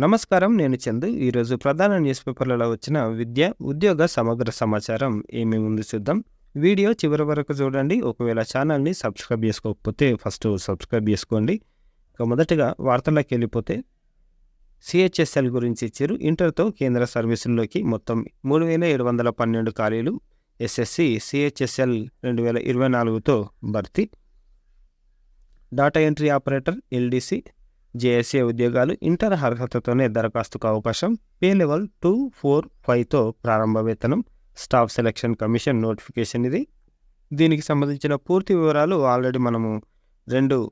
నమస్కారం నేను చందు. ఈరోజు ప్రధాన న్యూస్ పేపర్లలో వచ్చిన విద్య ఉద్యోగ సమగ్ర సమాచారం ఏమేమి ఉంది చూద్దాం. వీడియో చివరి వరకు చూడండి. ఒకవేళ ఛానల్ని సబ్స్క్రైబ్ చేసుకోకపోతే ఫస్ట్ సబ్స్క్రైబ్ చేసుకోండి. ఇక మొదటగా వార్తల్లోకి వెళ్ళిపోతే సిహెచ్ఎస్ఎల్ గురించి ఇచ్చారు. ఇంటర్తో కేంద్ర సర్వీసుల్లోకి మొత్తం మూడు వేల ఏడు వందల పన్నెండు ఖాళీలు. ఎస్ఎస్సి సిహెచ్ఎస్ఎల్ రెండు వేల ఇరవై నాలుగుతో భర్తీ. Data entry operator LDC JSA ఉద్యోగాలు ఇంటర్ అర్హతతోనే దరఖాస్తుకు అవకాశం. పే లెవెల్ టూ ఫోర్ ఫైవ్తో ప్రారంభ వేతనం స్టాఫ్ సెలక్షన్ కమిషన్ నోటిఫికేషన్ ఇది. దీనికి సంబంధించిన పూర్తి వివరాలు ఆల్రెడీ మనము రెండు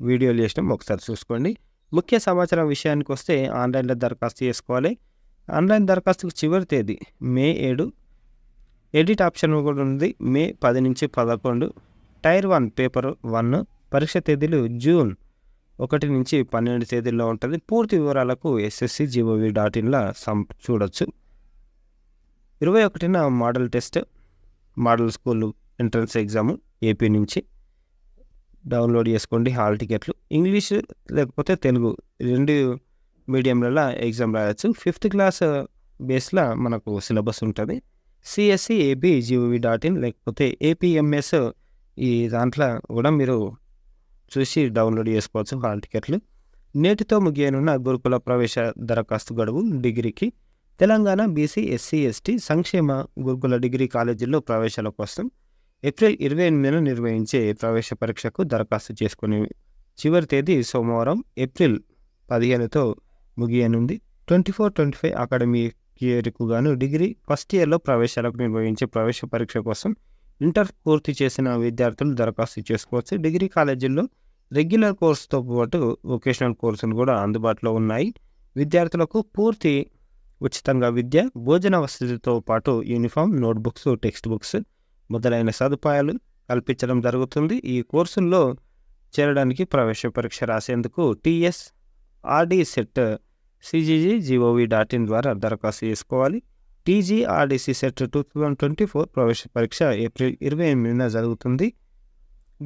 వీడియోలు చేసినాం. ఒకసారి చూసుకోండి. ముఖ్య సమాచారం విషయానికి వస్తే ఆన్లైన్లో దరఖాస్తు చేసుకోవాలి. ఆన్లైన్ దరఖాస్తుకు చివరి తేదీ మే ఏడు. ఎడిట్ ఆప్షన్ కూడా ఉంది. మే పది నుంచి పదకొండు. టైర్ వన్ పేపర్ వన్ పరీక్ష తేదీలు జూన్. ఒకటి నుంచి పన్నెండు తేదీల్లో ఉంటుంది. పూర్తి వివరాలకు ఎస్ఎస్సి జీఓవి డాట్ ఇన్లో సం చూడొచ్చు. ఇరవై ఒకటిన model test model school entrance exam AP నుంచి. డౌన్లోడ్ చేసుకోండి హాల్ టికెట్లు. ఇంగ్లీష్ లేకపోతే తెలుగు రెండు మీడియంలలో ఎగ్జామ్ రాయొచ్చు. ఫిఫ్త్ క్లాస్ బేస్లో మనకు సిలబస్ ఉంటుంది. CSC AP gov dot in లేకపోతే ఏపీఎంఎస్ ఈ దాంట్లో కూడా మీరు చూసి డౌన్లోడ్ చేసుకోవచ్చు హాల్ టికెట్లు. నేటితో ముగియనున్న గురుకుల ప్రవేశ దరఖాస్తు గడువు డిగ్రీకి. తెలంగాణ బీసీ ఎస్సీ ఎస్టీ సంక్షేమ గురుకుల డిగ్రీ కాలేజీల్లో ప్రవేశాల కోసం ఏప్రిల్ ఇరవై ఎనిమిదిన నిర్వహించే ప్రవేశ పరీక్షకు దరఖాస్తు చేసుకునే చివరి తేదీ సోమవారం ఏప్రిల్ పదిహేనుతో ముగియనుంది. Twenty four twenty five academic ఇయర్కు గాను డిగ్రీ ఫస్ట్ ఇయర్లో ప్రవేశాలకు నిర్వహించే ప్రవేశ పరీక్ష కోసం ఇంటర్ పూర్తి చేసిన విద్యార్థులు దరఖాస్తు చేసుకోవచ్చు. డిగ్రీ కాలేజీల్లో రెగ్యులర్ కోర్సుతో పాటు వొకేషనల్ కోర్సులు కూడా అందుబాటులో ఉన్నాయి. విద్యార్థులకు పూర్తి ఉచితంగా విద్య భోజన వసతితో పాటు యూనిఫామ్ నోట్బుక్స్ టెక్స్ట్ బుక్స్ మొదలైన సదుపాయాలు కల్పించడం జరుగుతుంది. ఈ కోర్సుల్లో చేరడానికి ప్రవేశ పరీక్ష రాసేందుకు TS RD set CGG gov dot in ద్వారా దరఖాస్తు చేసుకోవాలి. TGRDC set two thousand twenty four ప్రవేశ పరీక్ష ఏప్రిల్ ఇరవై ఎనిమిదిన జరుగుతుంది.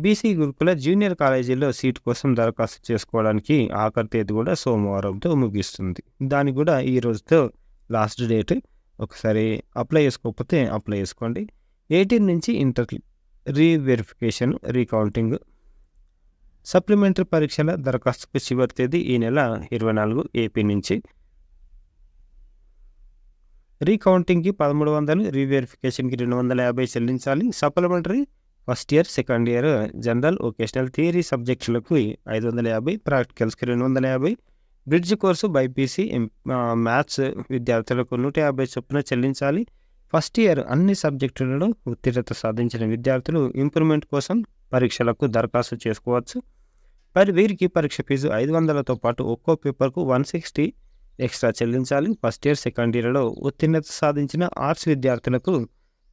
బీసీ గురుకుల జూనియర్ కాలేజీలో సీట్ కోసం దరఖాస్తు చేసుకోవడానికి ఆఖరి తేదీ కూడా సోమవారంతో ముగిస్తుంది. దానికి కూడా ఈ రోజుతో లాస్ట్ డేట్. ఒకసారి అప్లై చేసుకోకపోతే అప్లై చేసుకోండి. ఎయిటీన్ నుంచి ఇంటర్ రీవెరిఫికేషన్ రీకౌంటింగ్. సప్లిమెంటరీ పరీక్షల దరఖాస్తుకు చివరి తేదీ ఈ నెల ఇరవై నాలుగు ఏపీ నుంచి. రీకౌంటింగ్కి పదమూడు వందలు రీవెరిఫికేషన్కి రెండు వందల యాభై చెల్లించాలి. Supplementary first year second year general vocational theory సబ్జెక్టులకు ఐదు వందల యాభై ప్రాక్టికల్స్కి రెండు వందల యాభై బ్రిడ్జ్ కోర్సు బైపీసీ మ్యాథ్స్ విద్యార్థులకు నూట యాభై చొప్పున చెల్లించాలి. ఫస్ట్ ఇయర్ అన్ని సబ్జెక్టులలో ఉత్తీర్ణత సాధించిన విద్యార్థులు ఇంప్రూవ్మెంట్ కోసం పరీక్షలకు దరఖాస్తు చేసుకోవచ్చు. మరి వీరికి పరీక్ష ఫీజు ఐదు వందలతో పాటు ఒక్కో పేపర్కు వన్ సిక్స్టీ ఎక్స్ట్రా చెల్లించాలి. ఫస్ట్ ఇయర్ సెకండ్ ఇయర్లో ఉత్తీర్ణత సాధించిన ఆర్ట్స్ విద్యార్థులకు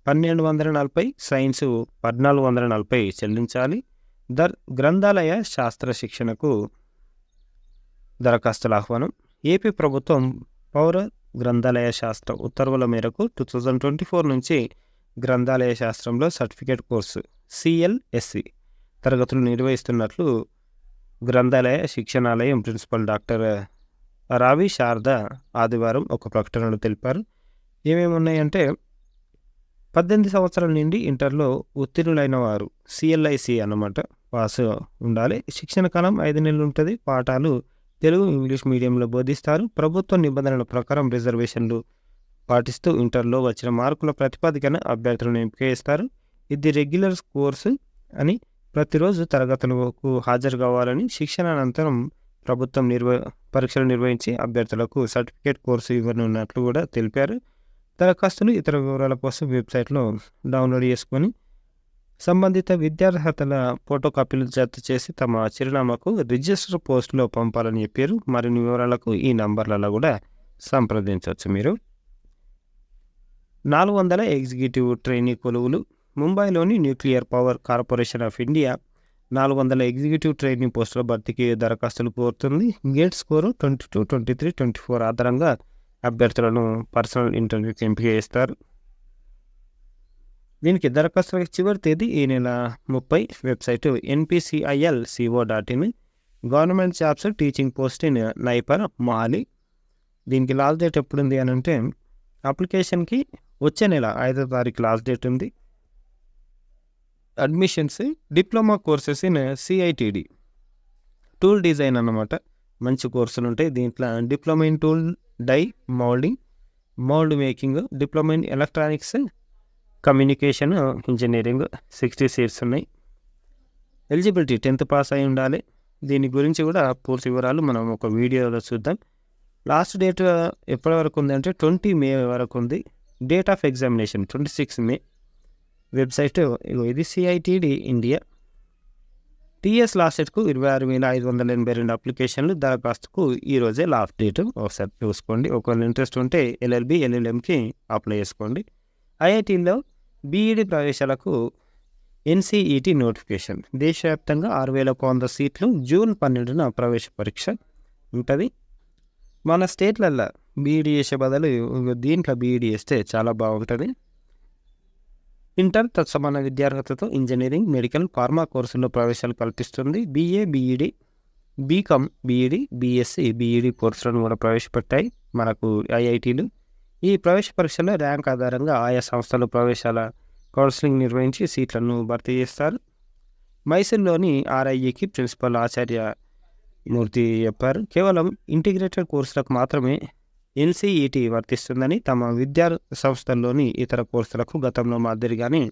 పన్నెండు వందల నలభై సైన్స్ పద్నాలుగు వందల నలభై చెల్లించాలి. దర్ గ్రంథాలయ శాస్త్ర శిక్షణకు దరఖాస్తుల ఆహ్వానం. ఏపీ ప్రభుత్వం పౌర గ్రంథాలయ శాస్త్ర ఉత్తర్వుల మేరకు టూ థౌజండ్ ట్వంటీ ఫోర్ నుంచి గ్రంథాలయ శాస్త్రంలో సర్టిఫికేట్ కోర్సు సిఎల్ఎస్సి తరగతులు నిర్వహిస్తున్నట్లు గ్రంథాలయ శిక్షణాలయం ప్రిన్సిపల్ డాక్టర్ రావి శారద ఆదివారం ఒక ప్రకటనలో తెలిపారు. ఏమేమి ఉన్నాయంటే పద్దెనిమిది సంవత్సరాల నుండి ఇంటర్లో ఉత్తీర్ణులైన వారు సిఎల్ఐసి అన్నమాట పాస్ ఉండాలి. శిక్షణ కాలం ఐదు నెలలు ఉంటుంది. పాఠాలు తెలుగు ఇంగ్లీష్ మీడియంలో బోధిస్తారు. ప్రభుత్వ నిబంధనల ప్రకారం రిజర్వేషన్లు పాటిస్తూ ఇంటర్లో వచ్చిన మార్కుల ప్రతిపాదికన అభ్యర్థులను ఎంపిక చేస్తారు ఇది రెగ్యులర్ కోర్సు అని ప్రతిరోజు తరగతులకు హాజరు కావాలని శిక్షణ అనంతరం ప్రభుత్వం నిర్వ పరీక్షలు నిర్వహించి అభ్యర్థులకు సర్టిఫికేట్ కోర్సు ఇవ్వనున్నట్లు కూడా తెలిపారు. దరఖాస్తులు ఇతర వివరాల కోసం వెబ్సైట్లో డౌన్లోడ్ చేసుకొని సంబంధిత విద్యార్హతల ఫోటో కాపీలు జత చేసి తమ చిరునామాకు రిజిస్టర్ పోస్టులో పంపాలని చెప్పారు. మరిన్ని వివరాలకు ఈ నంబర్లలో కూడా సంప్రదించవచ్చు మీరు. నాలుగు వందల ఎగ్జిక్యూటివ్ ట్రైనింగ్ కొలువులు ముంబైలోని nuclear power corporation of India నాలుగు వందల ఎగ్జిక్యూటివ్ ట్రైనింగ్ పోస్టుల భర్తీకి దరఖాస్తులు కోరుతుంది. GATE score twenty two twenty three twenty four ఆధారంగా అభ్యర్థులను పర్సనల్ ఇంటర్వ్యూకి ఎంపిక చేస్తారు. దీనికి దరఖాస్తుల చివరి తేదీ ఈ నెల ముప్పై. Website NPCIL CO dot in. Government jobs teaching post in NIPER Mohali. దీనికి లాస్ట్ డేట్ ఎప్పుడు ఉంది అని అంటే అప్లికేషన్కి వచ్చే నెల ఐదో తారీఖు లాస్ట్ డేట్ ఉంది. Admissions diploma courses in CITD. Tool design అన్నమాట. మంచి కోర్సులు ఉంటాయి. దీంట్లో diploma in tool die moulding mould making diploma in electronics communication engineering sixty seats ఉన్నాయి. ఎలిజిబిలిటీ టెన్త్ పాస్ అయి ఉండాలి. దీని గురించి కూడా పూర్తి వివరాలు మనం ఒక వీడియోలో చూద్దాం. లాస్ట్ డేట్ ఎప్పటి వరకు ఉంది అంటే ట్వంటీ మే వరకు ఉంది. Date of examination twenty six May website ఇది సిఐటిడి ఇండియా టీఎస్ లాస్ట్ డేట్కు ఇరవై ఆరు వేల ఐదు వందల ఎనభై రెండు అప్లికేషన్లు దరఖాస్తుకు ఈరోజే లాస్ట్ డేట్ ఒకసారి చూసుకోండి. ఒకవేళ ఇంట్రెస్ట్ ఉంటే ఎల్ఎల్బి ఎల్ఎల్ఎంకి అప్లై చేసుకోండి. ఐఐటీలో బీఈడి ప్రవేశాలకు ఎన్సీఈటీ నోటిఫికేషన్. దేశవ్యాప్తంగా ఆరు వేల ఒక వంద సీట్లు జూన్ పన్నెండున ప్రవేశ పరీక్ష ఉంటుంది. మన స్టేట్లల్లో బీఈడి చేసే బదులు దీంట్లో బీఈడి చేస్తే చాలా బాగుంటుంది. ఇంటర్ తత్సమాన విద్యార్హతతో ఇంజనీరింగ్ మెడికల్ ఫార్మా కోర్సుల్లో ప్రవేశాలు కల్పిస్తుంది. BA BEd BCom BEd BSc BEd కోర్సులను కూడా ప్రవేశపెట్టాయి మనకు ఐఐటీలు. ఈ ప్రవేశ పరీక్షలో ర్యాంక్ ఆధారంగా ఆయా సంస్థలు ప్రవేశాల కౌన్సిలింగ్ నిర్వహించి సీట్లను భర్తీ చేస్తారు. మైసూర్లోని ఆర్ఐఈకి ప్రిన్సిపల్ ఆచార్య మూర్తి చెప్పారు. కేవలం ఇంటిగ్రేటెడ్ కోర్సులకు మాత్రమే ఎన్సీఈటీ వర్తిస్తుందని తమ విద్యా సంస్థల్లోని ఇతర కోర్సులకు గతంలో మాదిరిగానే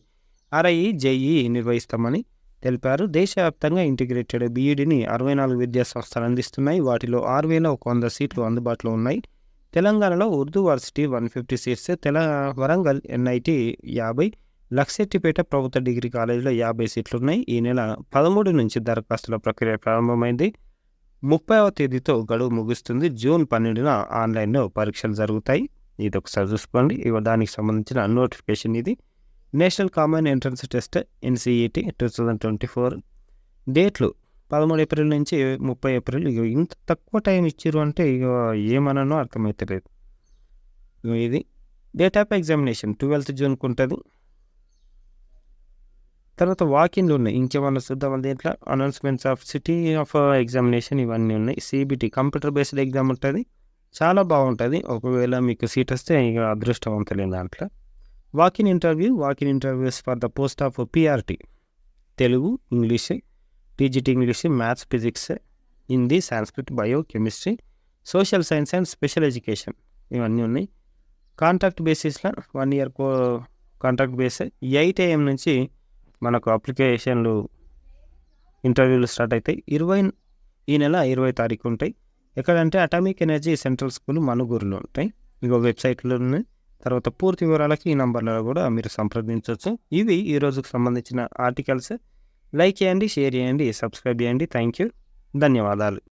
ఆర్ఐఈ జేఈ నిర్వహిస్తామని తెలిపారు. దేశవ్యాప్తంగా ఇంటిగ్రేటెడ్ బీఈడిని అరవై నాలుగు విద్యా సంస్థలు అందిస్తున్నాయి. వాటిలో ఆరు వేల ఒక వంద సీట్లు అందుబాటులో ఉన్నాయి. తెలంగాణలో Urdu varsity one fifty seats తెల వరంగల్ ఎన్ఐటి యాభై లక్సెట్టిపేట ప్రభుత్వ డిగ్రీ కాలేజీలో యాభై సీట్లు ఉన్నాయి ఈ నెల పదమూడు నుంచి దరఖాస్తుల ప్రక్రియ ప్రారంభమైంది. ముప్పైవ తేదీతో గడువు ముగుస్తుంది. జూన్ పన్నెండున ఆన్లైన్లో పరీక్షలు జరుగుతాయి. ఇది ఒకసారి చూసుకోండి. ఇక దానికి సంబంధించిన నోటిఫికేషన్ ఇది. National common entrance test NCET two thousand twenty four. డేట్లు పదమూడు ఏప్రిల్ నుంచి ముప్పై ఏప్రిల్. ఇక ఇంత తక్కువ టైం ఇచ్చారు అంటే ఇక ఏమనో అర్థమవుతలేదు ఇది డేట్ ఆఫ్ ఎగ్జామినేషన్ ట్వెల్త్ జూన్కి ఉంటుంది తర్వాత వాకిన్లు ఉన్నాయి. ఇంకేమన్నా చూద్దాం దీంట్లో? Announcements of city of examination ఇవన్నీ ఉన్నాయి. సిబిటి కంప్యూటర్ బేస్డ్ ఎగ్జామ్ ఉంటుంది. చాలా బాగుంటుంది. ఒకవేళ మీకు సీట్ వస్తే ఇక అదృష్టవంతులేం దాంట్లో. Walk in interview walk in interviews for the post of PRT Telugu English TGT English maths physics Hindi Sanskrit bio chemistry social science and special education ఇవన్నీ ఉన్నాయి. కాంట్రాక్ట్ బేసిస్లో one year co contract base eight AM నుంచి మనకు అప్లికేషన్లు ఇంటర్వ్యూలు start అవుతాయి ఇరవై ఈ నెల ఇరవై తారీఖు ఉంటాయి. ఎక్కడంటే అటామిక్ ఎనర్జీ సెంట్రల్ స్కూల్ మనుగూరులో ఉంటాయి. ఇంకో వెబ్సైట్లో ఉన్నాయి తర్వాత పూర్తి వివరాలకి ఈ నంబర్లలో కూడా మీరు సంప్రదించవచ్చు ఇవి ఈ రోజుకు సంబంధించిన ఆర్టికల్స్. లైక్ చేయండి షేర్ చేయండి సబ్స్క్రైబ్ చేయండి. థ్యాంక్ యూ ధన్యవాదాలు.